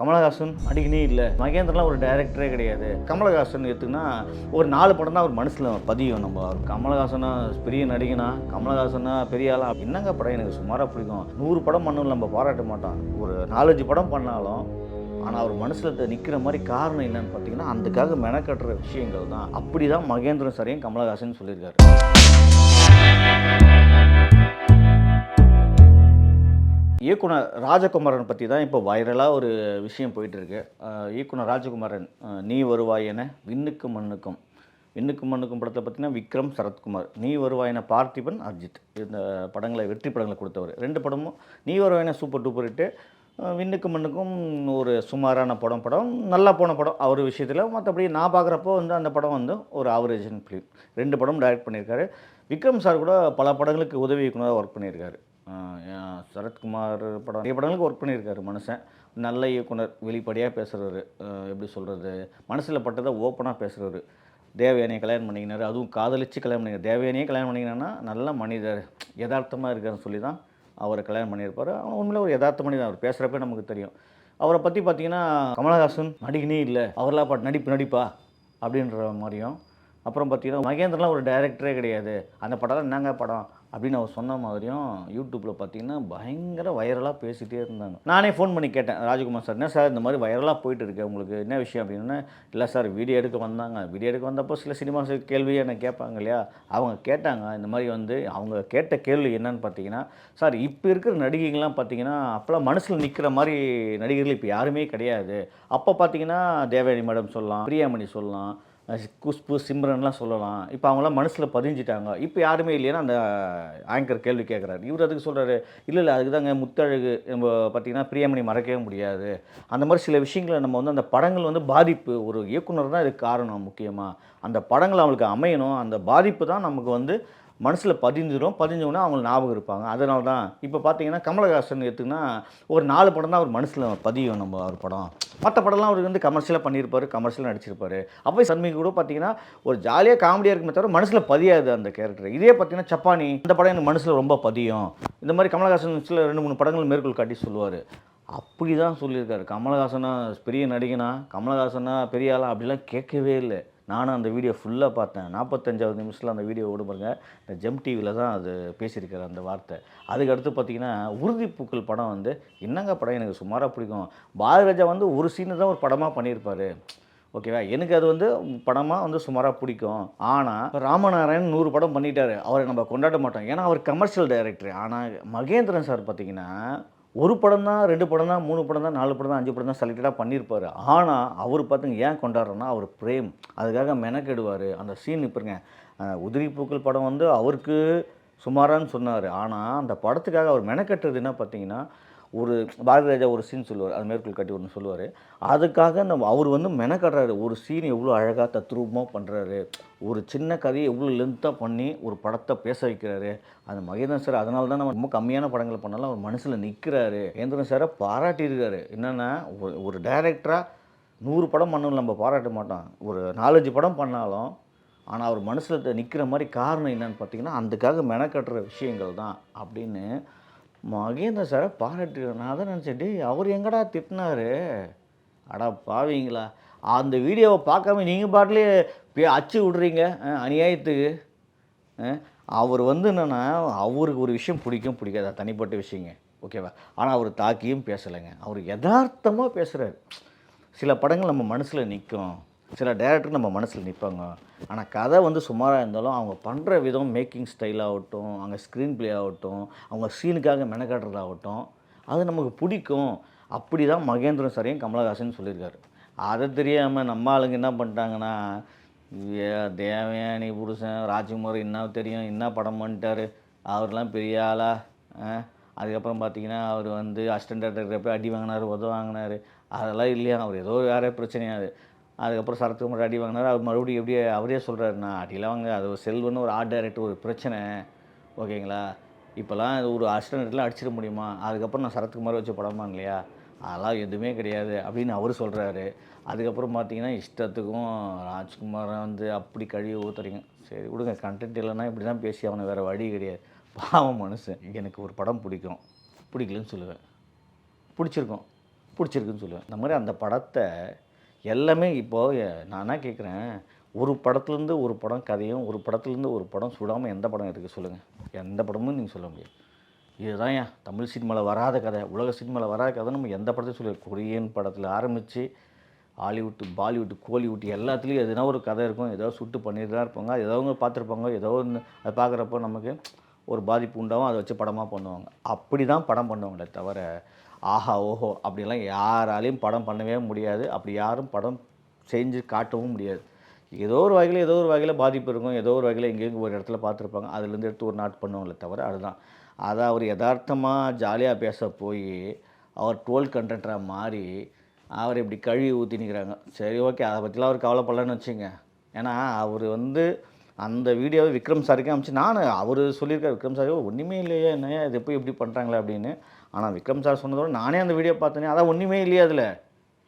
கமலஹாசன் அடிக்கனே இல்லை. மகேந்திரலாம் ஒரு டைரக்டரே கிடையாது. கமலஹாசன் எடுத்துக்கினா ஒரு நாலு படம் தான் அவர் மனசில் பதியும் நம்ம. அவர் கமலஹாசனா பெரிய நடிகனா கமலஹாசனா பெரிய ஆளா? என்னங்க படம்? எனக்கு சுமாராக பிடிக்கும் நூறு படம் பண்ணணும் நம்ம பாராட்ட மாட்டோம் ஒரு நாலஞ்சு படம் பண்ணாலும் ஆனால் அவர் மனசில் நிற்கிற மாதிரி காரணம் என்னன்னு பார்த்தீங்கன்னா அதுக்காக மெனக்கட்டுற விஷயங்கள் தான் அப்படி தான் மகேந்திரன் சரியும் கமலஹாசன் சொல்லியிருக்காரு. இயக்குனர் ராஜகுமாரன் பற்றி தான் இப்போ வைரலாக ஒரு விஷயம் போயிட்டுருக்கு. இயக்குனர் ராஜகுமாரன் நீ வருவாய் என விண்ணுக்கும் மண்ணுக்கும். விண்ணுக்கும் மண்ணுக்கும் படத்தை பார்த்தீங்கன்னா விக்ரம் சரத்குமார் நீ வருவாயின பார்த்திபன் அர்ஜித். இந்த படங்களை வெற்றி படங்களை கொடுத்தவர். ரெண்டு படமும் நீ வருவாயின சூப்பர் டூப்பர் ஹிட்டு விண்ணுக்கும் மண்ணுக்கும் ஒரு சுமாரான படம் படம் நல்லா போன படம். அவர் விஷயத்தில் மற்றபடி நான் பார்க்குறப்போ வந்து அந்த படம் வந்து ஒரு ஆவரேஜன் ஃபிலிம் ரெண்டு படம் டைரக்ட் பண்ணியிருக்காரு. விக்ரம் சார் கூட பல படங்களுக்கு உதவி இயக்குனராக ஒர்க் பண்ணியிருக்காரு. சரத்குமார் படம் நிறைய படங்களுக்கு ஒர்க் பண்ணியிருக்காரு மனுஷன். நல்ல இயக்குனர் வெளிப்படையாக பேசுகிறவர் எப்படி சொல்கிறது மனசில் பட்டதை ஓப்பனாக பேசுகிறவர் தேவயானியை கல்யாணம் பண்ணிக்கினாரு. அதுவும் காதலிச்சு கல்யாணம் பண்ணிக்கிறார் தேவயானியே கல்யாணம் பண்ணிக்கினான்னா நல்ல மனிதர் யதார்த்தமாக இருக்காருன்னு சொல்லி தான் அவரை கல்யாணம் பண்ணியிருப்பார். அவன் உண்மையில ஒரு யதார்த்த மனிதன் அவர் பேசுகிறப்ப நமக்கு தெரியும். அவரை பற்றி பார்த்தீங்கன்னா கமலஹாசன் நடிகனே இல்லை. அவரெல்லாம் பாட்டு நடிப்பு நடிப்பா? அப்படின்ற மாதிரியும் அப்புறம் பார்த்தீங்கன்னா மகேந்திரலாம் ஒரு டைரக்டரே கிடையாது. அந்த படம்லாம் என்னங்க படம்? அப்படின்னு அவர் சொன்ன மாதிரியும் யூடியூப்பில் பார்த்தீங்கன்னா பயங்கர வைரலாக பேசிகிட்டே இருந்தாங்க. நானே ஃபோன் பண்ணி கேட்டேன் ராஜகுமார் சார் என்ன சார் இந்த மாதிரி வைரலாக போயிட்டு இருக்கு? உங்களுக்கு என்ன விஷயம்? அப்படின்னா. இல்லை சார் வீடியோ எடுக்க வந்தாங்க. வீடியோ எடுக்க வந்தப்போ சில சினிமா கேள்வியை என்ன கேட்பாங்க இல்லையா? அவங்க கேட்டாங்க இந்த மாதிரி வந்து அவங்க கேட்ட கேள்வி என்னன்னு பார்த்தீங்கன்னா சார் இப்போ இருக்கிற நடிகைகள்லாம் பார்த்தீங்கன்னா அப்போலாம் மனசில் நிற்கிற மாதிரி நடிகர்கள் இப்போ யாருமே கிடையாது. அப்போ பார்த்தீங்கன்னா தேவயானி மேடம் சொல்லலாம் பிரியாமணி சொல்லலாம் குஷ்பு சிம்ரன்லாம் சொல்லலாம். இப்போ அவங்களாம் மனசில் பதிஞ்சிட்டாங்க. இப்போ யாருமே இல்லைன்னா அந்த ஆங்கர் கேள்வி கேட்குறாரு இவர் அதுக்கு சொல்கிறாரு இல்லை இல்லை அதுக்கு தாங்க முத்தழகு நம்ம பார்த்தீங்கன்னா பிரியமணி மறக்கவே முடியாது. அந்த மாதிரி சில விஷயங்களை நம்ம வந்து அந்த படங்கள் வந்து பாதிப்பு. ஒரு இயக்குனர் தான் இதுக்கு காரணம் முக்கியமாக அந்த படங்கள் அவங்களுக்கு அமையணும். அந்த பாதிப்பு தான் நமக்கு வந்து மனசில் பதிஞ்சிடும் பதிஞ்சோன்னா அவங்க ஞாபகம் இருப்பாங்க. அதனால தான் இப்போ பார்த்தீங்கன்னா கமலஹாசன் எடுத்துக்கினா ஒரு நாலு படம் தான் அவர் மனசில் பதியும் நம்ம அவர் படம். மற்ற படம்லாம் அவர் வந்து கமர்ஷியலாக பண்ணியிருப்பார் கமர்ஷியலாக நடிச்சிருப்பார். அப்போ சன்மிக்கு கூட பார்த்தீங்கன்னா ஒரு ஜாலியாக காமெடியாக இருக்குமே தவிர மனசில் பதியாது அந்த கேரக்டர் இதே பார்த்தீங்கன்னா சப்பானி இந்த படம் எனக்கு மனசில் ரொம்ப பதியும். இந்த மாதிரி கமலஹாசன் சில ரெண்டு மூணு படங்கள் மேற்கோள் காட்டி சொல்லுவார். அப்படி தான் சொல்லியிருக்காரு. கமலஹாசனா பெரிய நடிகனா கமலஹாசனா பெரிய ஆளா அப்படிலாம் கேட்கவே இல்லை. நானும் அந்த வீடியோ ஃபுல்லாக பார்த்தேன். நாற்பத்தஞ்சாவது நிமிஷத்தில் அந்த வீடியோ ஓடு இந்த ஜெம் டிவியில் தான் அது பேசியிருக்கிற அந்த வார்த்தை. அதுக்கு அடுத்து பார்த்தீங்கன்னா உறுதிப்பூக்கள் படம் வந்து என்னங்க படம்? எனக்கு சுமாராக பிடிக்கும். பாரதிராஜா வந்து ஒரு சீனு தான் ஒரு படமாக பண்ணியிருப்பார். ஓகேவா எனக்கு அது வந்து படமாக வந்து சுமாராக பிடிக்கும். ஆனால் ராமநாராயணன் நூறு படம் பண்ணிட்டாரு. அவரை நம்ம கொண்டாட மாட்டோம். ஏன்னா அவர் கமர்ஷியல் டைரக்டர் ஆனால் மகேந்திரன் சார் பார்த்தீங்கன்னா ஒரு படம் தான் ரெண்டு படம் தான் மூணு படம் தான் நாலு படம் தான் அஞ்சு படம் தான் செலக்டடாக பண்ணியிருப்பார் ஆனால் அவர் பார்த்துங்க ஏன் கொண்டாடுறோன்னா அவர் பிரேம். அதுக்காக மெனக்கெடுவார். அந்த சீன் இப்போங்க உதிரி பூக்கள் படம் வந்து அவருக்கு சுமாரான்னு சொன்னார். ஆனால் அந்த படத்துக்காக அவர் மெனக்கட்டுறது என்ன பார்த்தீங்கன்னா ஒரு பாரதிராஜா ஒரு சீன் சொல்லுவார் அது மேற்கோள் கட்டி ஒன்று சொல்லுவார். அதுக்காக நம்ம அவர் வந்து மெனக்கடுறாரு. ஒரு சீன் எவ்வளோ அழகாக தத்ரூபமாக பண்ணுறாரு ஒரு சின்ன கதையை எவ்வளோ லென்த்தாக பண்ணி ஒரு படத்தை பேச வைக்கிறாரு. அந்த மகேந்திரன் சார் அதனால தான் நம்ம ரொம்ப கம்மியான படங்கள் பண்ணாலும் அவர் மனசில் நிற்கிறாரு மகேந்திரன் சாரை பாராட்டியிருக்காரு. என்னென்னா ஒரு ஒரு டைரக்டராக நூறு படம் பண்ணணும் நம்ம பாராட்ட மாட்டோம். ஒரு நாலஞ்சு படம் பண்ணாலும் ஆனால் அவர் மனசில் நிற்கிற மாதிரி காரணம் என்னன்னு பார்த்தீங்கன்னா அதுக்காக மெனக்கட்டுற விஷயங்கள் தான் அப்படின்னு மகேந்திர சாரை பாராட்டு நான் தான் நினச்சேன் அவர் எங்கடா திட்டினாரு? அடா பாவீங்களா? அந்த வீடியோவை பார்க்காம நீங்கள் பாட்டிலே அச்சு விட்றீங்க அநியாயத்துக்கு? அவர் வந்து என்னென்னா அவருக்கு ஒரு விஷயம் பிடிக்கும் பிடிக்காது தனிப்பட்ட விஷயங்க. ஓகேவா? ஆனால் அவர் தாக்கியும் பேசலைங்க. அவர் யதார்த்தமாக பேசுகிறாரு சில படங்கள் நம்ம மனசில் நிற்கும் சில டேரக்டர் நம்ம மனசில் நிற்பாங்க ஆனால் கதை வந்து சுமாராக இருந்தாலும் அவங்க பண்ணுற விதம் மேக்கிங் ஸ்டைல் ஆகட்டும் அவங்க ஸ்க்ரீன் ப்ளே ஆகட்டும் அவங்க சீனுக்காக மெனக்காட்டுறதாகட்டும் அது நமக்கு பிடிக்கும். அப்படி தான் மகேந்திரன் சாரையும் கமலஹாசன் சொல்லியிருக்காரு. அதை தெரியாமல் நம்ம ஆளுங்க என்ன பண்ணிட்டாங்கன்னா ஏ, தேவயானி புருஷன் ராஜ்குமார் என்ன தெரியும் என்ன படம் பண்ணிட்டாரு? அவர்லாம் பெரிய ஆளா? அதுக்கப்புறம் பார்த்தீங்கன்னா அவர் வந்து அசிஸ்டன்ட் டேரக்டர் போய் அடி வாங்கினார் உதவ வாங்கினார். அதெல்லாம் இல்லையா? அவர் ஏதோ வேறு பிரச்சனையாது அதுக்கப்புறம் சரத்குமார் அடி வாங்கினார். அவர் மறுபடியும் எப்படியே அவரே சொல்கிறாரு நான் அடியெல்லாம் வாங்க அது ஒரு செல்வன்னு ஒரு ஆர்ட் டைரக்டர் ஒரு பிரச்சனை. ஓகேங்களா? இப்போல்லாம் ஒரு அசிஸ்டன்ட்லாம் அடிச்சிட முடியுமா? அதுக்கப்புறம் நான் சரத்குமார் வச்சு படமா இல்லையா? அதெல்லாம் எதுவுமே கிடையாது. அப்படின்னு அவர் சொல்கிறாரு அதுக்கப்புறம் பார்த்தீங்கன்னா இஷ்டத்துக்கும் ராஜ்குமாரை வந்து அப்படி கழுவி ஊத்துறீங்க. சரி விடுங்க கண்டென்ட் இல்லைன்னா இப்படி தான் பேசி அவனை வேறு வழி கிடையாது. பாவம் மனுஷன். எனக்கு ஒரு படம் பிடிக்கும். பிடிக்கலன்னு சொல்லுவேன். பிடிச்சிருக்கும். பிடிச்சிருக்குன்னு சொல்லுவேன். இந்த மாதிரி அந்த படத்தை எல்லாமே இப்போது நான் என்ன கேட்குறேன்? ஒரு படத்துலேருந்து ஒரு படம் கதையும் ஒரு படத்துலேருந்து ஒரு படம் சுடாமல் எந்த படம் இருக்குது சொல்லுங்கள் எந்த படமும் நீங்கள் சொல்ல முடியாது. இதுதான் ஏன்? தமிழ் சினிமாவில் வராத கதை உலக சினிமாவில் வராத கதை நம்ம எந்த படத்தையும் சொல்லி கொரியன் படத்தில் ஆரம்பித்து ஹாலிவுட் பாலிவுட் கோலிவுட் எல்லாத்துலேயும் எதுனா ஒரு கதை இருக்கும். ஏதோ சுட்டு பண்ணிட்டு தான் இருப்பாங்க. ஏதோ அவங்க பார்த்துருப்பாங்க. ஏதோ ஒன்று அதை பார்க்குறப்போ நமக்கு ஒரு பாதிப்பு உண்டாகும் அதை வச்சு படமாக பண்ணுவாங்க. அப்படி தான் படம் பண்ணுவாங்களே தவிர ஆஹா ஓஹோ அப்படிலாம் யாராலையும் படம் பண்ணவே முடியாது. அப்படி யாரும் படம் செஞ்சு காட்டவும் முடியாது. ஏதோ ஒரு வகையில் ஏதோ ஒரு வகையில் பாதிப்பு இருக்கும். ஏதோ ஒரு வகையில் எங்கேயும் ஒரு இடத்துல பார்த்துருப்பாங்க. அதுலேருந்து எடுத்து ஒரு நாட் பண்ணுவாங்களே தவிர அதுதான். அதை அவர் யதார்த்தமாக ஜாலியாக பேச போய் அவர் டோல் கண்டென்ட்டராக மாறி அவர் இப்படி கழுவி ஊற்றி நிற்கிறாங்க சரி ஓகே அதை பற்றிலாம் அவர் கவலைப்படலன்னு வச்சுங்க ஏன்னா அவர் வந்து அந்த வீடியோவை விக்ரம் சாருக்கே அமிச்சு நான் அவர் சொல்லியிருக்காரு விக்ரம் சார் ஒன்றுமே இல்லையே என்ன இது போய் எப்படி பண்ணுறாங்களே அப்படின்னு. ஆனால் விக்ரம் சார் சொன்னதோட நானே அந்த வீடியோ பார்த்தேனே அதான் ஒன்றுமே இல்லையா அதில்.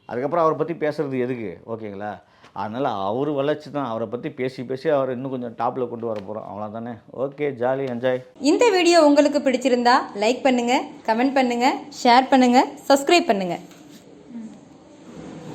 அதுக்கப்புறம் அவரை பற்றி பேசுறது எதுக்கு? ஓகேங்களா? அதனால் அவர் வளர்ச்சி தான் அவரை பற்றி பேசி பேசி அவர் இன்னும் கொஞ்சம் டாப்பில் கொண்டு வர போகிறோம் அவ்வளோதானே ஓகே ஜாலி என்ஜாய் இந்த வீடியோ உங்களுக்கு பிடிச்சிருந்தா லைக் பண்ணுங்கள் கமெண்ட் பண்ணுங்கள் ஷேர் பண்ணுங்கள் சப்ஸ்கிரைப் பண்ணுங்கள்